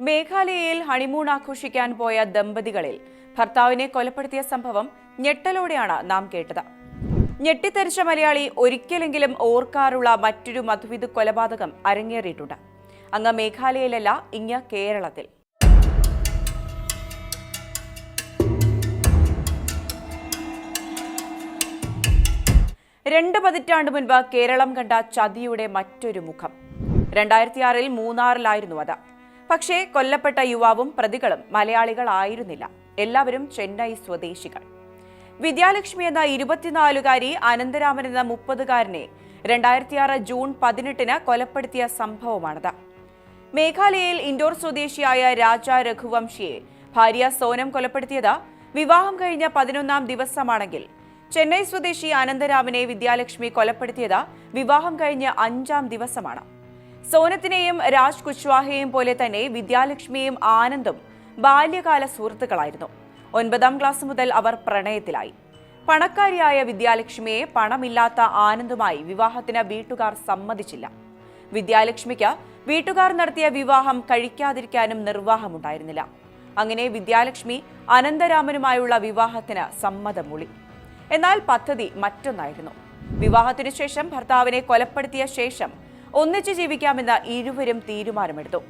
മേഘാലയയിൽ honeymoon ആഘോഷിക്കാൻ പോയ ദമ്പതികളിൽ ഭർത്താവിനെ കൊലപ്പെടുത്തിയ സംഭവം ഞെട്ടലോടെയാണ് നാം കേട്ടത്. ഞെട്ടിത്തെറിച്ച മലയാളി ഒരിക്കലെങ്കിലും ഓർക്കാറുള്ള മറ്റൊരു മധുവിധു കൊലപാതകം അരങ്ങേറിയിട്ടുണ്ട്. അങ്ങ് മേഘാലയയിലല്ല ഇങ്ങ കേരളത്തിൽ. രണ്ട് പതിറ്റാണ്ട് മുൻപ് കേരളം കണ്ട ചതിയുടെ മറ്റൊരു മുഖം. രണ്ടായിരത്തി ആറിൽ മൂന്നാറിലായിരുന്നു അത്. പക്ഷേ കൊല്ലപ്പെട്ട യുവാവും പ്രതികളും മലയാളികളായിരുന്നില്ല. എല്ലാവരും ചെന്നൈ സ്വദേശികൾ. വിദ്യാലക്ഷ്മി എന്ന ഇരുപത്തിനാലുകാരി അനന്തരാമൻ എന്ന മുപ്പതുകാരനെ രണ്ടായിരത്തിയാറ് ജൂൺ പതിനെട്ടിന് കൊലപ്പെടുത്തിയ സംഭവമാണിത്. മേഘാലയയിൽ ഇൻഡോർ സ്വദേശിയായ രാജ രഘുവംശിയെ ഭാര്യ സോനം കൊലപ്പെടുത്തിയത് വിവാഹം കഴിഞ്ഞ പതിനൊന്നാം ദിവസമാണെങ്കിൽ ചെന്നൈ സ്വദേശി അനന്തരാമനെ വിദ്യാലക്ഷ്മി കൊലപ്പെടുത്തിയത് വിവാഹം കഴിഞ്ഞ അഞ്ചാം ദിവസമാണ്. സോനത്തിനെയും രാജ് കുശ്വാഹയെയും പോലെ തന്നെ വിദ്യാലക്ഷ്മിയും ആനന്ദും ബാല്യകാല സുഹൃത്തുക്കളായിരുന്നു. ഒൻപതാം ക്ലാസ് മുതൽ അവർ പ്രണയത്തിലായി. പണക്കാരിയായ വിദ്യാലക്ഷ്മിയെ പണമില്ലാത്ത ആനന്ദുമായി വിവാഹത്തിന് വീട്ടുകാർ സമ്മതിച്ചില്ല. വിദ്യാലക്ഷ്മിക്ക് വീട്ടുകാർ നടത്തിയ വിവാഹം കഴിക്കാതിരിക്കാനും നിർവാഹമുണ്ടായിരുന്നില്ല. അങ്ങനെ വിദ്യാലക്ഷ്മി അനന്തരാമനുമായുള്ള വിവാഹത്തിന് സമ്മതം സമ്മതമൂളി. എന്നാൽ പദ്ധതി മറ്റൊന്നായിരുന്നു. വിവാഹത്തിനു ശേഷം ഭർത്താവിനെ കൊലപ്പെടുത്തിയ ശേഷം ഒന്നിച്ചു ജീവിക്കാമെന്ന് ഇരുവരും തീരുമാനമെടുത്തു.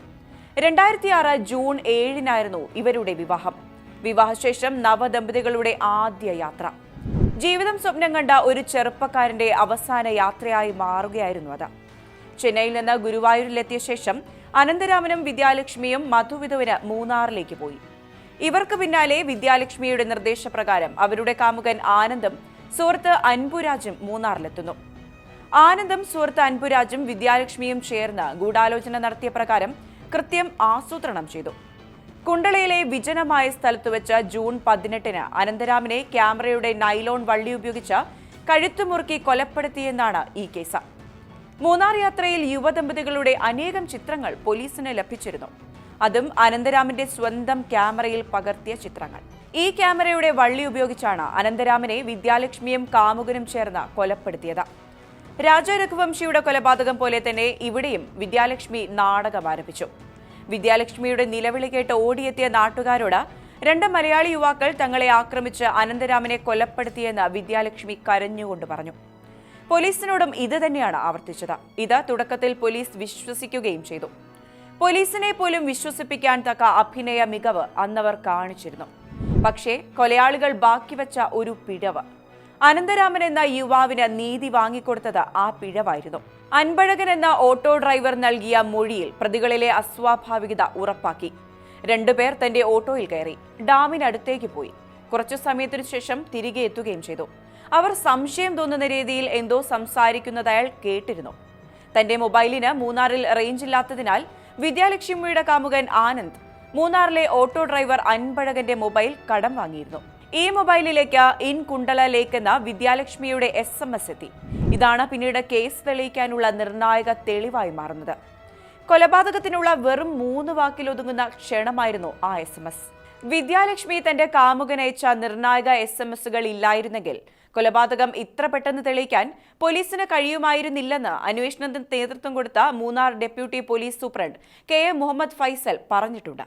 രണ്ടായിരത്തി ആറ് ജൂൺ ഏഴിനായിരുന്നു ഇവരുടെ വിവാഹം. വിവാഹശേഷം നവദമ്പതികളുടെ ആദ്യ യാത്ര. ജീവിതം സ്വപ്നം കണ്ട ഒരു ചെറുപ്പക്കാരന്റെ അവസാന യാത്രയായി മാറുകയായിരുന്നു അത്. ചെന്നൈയിൽ നിന്ന് ഗുരുവായൂരിലെത്തിയ ശേഷം അനന്തരാമനും വിദ്യാലക്ഷ്മിയും മധുവിധുവിന് മൂന്നാറിലേക്ക് പോയി. ഇവർക്ക് പിന്നാലെ വിദ്യാലക്ഷ്മിയുടെ നിർദ്ദേശപ്രകാരം അവരുടെ കാമുകൻ ആനന്ദും സുഹൃത്ത് അൻപുരാജും മൂന്നാറിലെത്തുന്നു. ആനന്ദും സുഹൃത്ത് അൻപുരാജും വിദ്യാലക്ഷ്മിയും ചേർന്ന് ഗൂഢാലോചന നടത്തിയ പ്രകാരം കൃത്യം ആസൂത്രണം ചെയ്തു. കുണ്ടളയിലെ വിജനമായ സ്ഥലത്ത് വെച്ച് ജൂൺ പതിനെട്ടിന് അനന്തരാമിനെ ക്യാമറയുടെ നൈലോൺ വള്ളി ഉപയോഗിച്ച് കഴുത്തുമുറുക്കി കൊലപ്പെടുത്തിയെന്നാണ് ഈ കേസ്. മൂന്നാർ യാത്രയിൽ യുവദമ്പതികളുടെ അനേകം ചിത്രങ്ങൾ പോലീസിന് ലഭിച്ചിരുന്നു. അതും അനന്തരാമന്റെ സ്വന്തം ക്യാമറയിൽ പകർത്തിയ ചിത്രങ്ങൾ. ഈ ക്യാമറയുടെ വള്ളി ഉപയോഗിച്ചാണ് അനന്തരാമനെ വിദ്യാലക്ഷ്മിയും കാമുകനും ചേർന്ന് കൊലപ്പെടുത്തിയത്. രാജ രഘുവംശിയുടെ കൊലപാതകം പോലെ തന്നെ ഇവിടെയും വിദ്യാലക്ഷ്മി നാടകം ആരംഭിച്ചു. വിദ്യാലക്ഷ്മിയുടെ നിലവിളി കേട്ട് ഓടിയെത്തിയ നാട്ടുകാരോട് രണ്ട് മലയാളി യുവാക്കൾ തങ്ങളെ ആക്രമിച്ച് അനന്തരാമനെ കൊലപ്പെടുത്തിയെന്ന് വിദ്യാലക്ഷ്മി കരഞ്ഞുകൊണ്ട് പറഞ്ഞു. പോലീസിനോടും ഇത് തന്നെയാണ് ആവർത്തിച്ചത്. ഇത് തുടക്കത്തിൽ പോലീസ് വിശ്വസിക്കുകയും ചെയ്തു. പോലീസിനെ പോലും വിശ്വസിപ്പിക്കാൻ തക്ക അഭിനയ മികവ് അന്നവർ കാണിച്ചിരുന്നു. പക്ഷേ കൊലയാളികൾ ബാക്കി വച്ച ഒരു പിഴവ്. അനന്തരാമൻ എന്ന യുവാവിന് നീതി വാങ്ങിക്കൊടുത്തത് ആ പിഴവായിരുന്നു. അൻപഴകൻ എന്ന ഓട്ടോ ഡ്രൈവർ നൽകിയ മൊഴിയിൽ പ്രതികളിലെ അസ്വാഭാവികത ഉറപ്പാക്കി. രണ്ടുപേർ തന്റെ ഓട്ടോയിൽ കയറി ഡാമിനടുത്തേക്ക് പോയി. കുറച്ചു സമയത്തിനു ശേഷം തിരികെ എത്തുകയും ചെയ്തു. അവർ സംശയം തോന്നുന്ന രീതിയിൽ എന്തോ സംസാരിക്കുന്നത് അയാൾ കേട്ടിരുന്നു. തന്റെ മൊബൈലിന് മൂന്നാറിൽ റേഞ്ച് ഇല്ലാത്തതിനാൽ വിദ്യാലക്ഷ്മിയുടെ കാമുകൻ ആനന്ദ് മൂന്നാറിലെ ഓട്ടോ ഡ്രൈവർ അൻപഴകന്റെ മൊബൈൽ കടം വാങ്ങിയിരുന്നു. ഈ മൊബൈലിലേക്ക് ഇൻ കുണ്ടല ലേക്ക് എന്ന വിദ്യാലക്ഷ്മിയുടെ എസ് എം എസ് എത്തി. ഇതാണ് പിന്നീട് കേസ് തെളിയിക്കാനുള്ള നിർണായക തെളിവായി മാറുന്നത്. കൊലപാതകത്തിനുള്ള വെറും മൂന്ന് വാക്കിലൊതുങ്ങുന്ന ക്ഷണമായിരുന്നു ആ എസ് എം എസ് വിദ്യാലക്ഷ്മി തന്റെ കാമുകനയച്ച നിർണായക എസ് എം എസുകൾ ഇല്ലായിരുന്നെങ്കിൽ കൊലപാതകം ഇത്ര പെട്ടെന്ന് തെളിയിക്കാൻ പോലീസിന് കഴിയുമായിരുന്നില്ലെന്ന് അന്വേഷണത്തിന് നേതൃത്വം കൊടുത്ത Munnar deputy police superintendent K A Muhammad Faisal പറഞ്ഞിട്ടുണ്ട്.